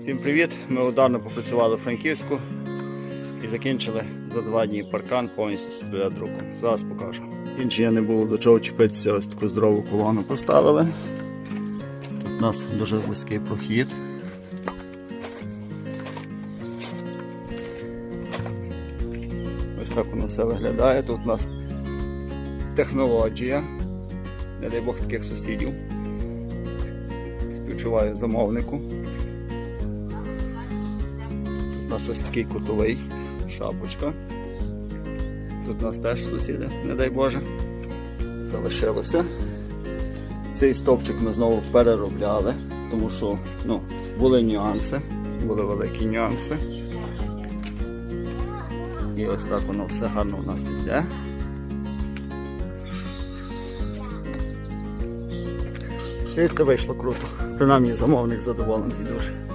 Всім привіт! Ми ударно попрацювали в Франківську і закінчили за два дні паркан повністю з друком. Зараз покажу. Кінчення не було до чого чіпитися, ось таку здорову колону поставили. Тут у нас дуже вузький прохід. Ось так воно все виглядає. Тут у нас технологія. Не дай Бог таких сусідів. Співчуваю замовнику. У нас ось такий кутовий, шапочка. Тут у нас теж сусіди, не дай Боже. Залишилося. Цей стовпчик ми знову переробляли, тому що ну, були нюанси, були великі нюанси. І ось так воно все гарно у нас йде. І це вийшло круто. Принаймні замовник задоволений дуже.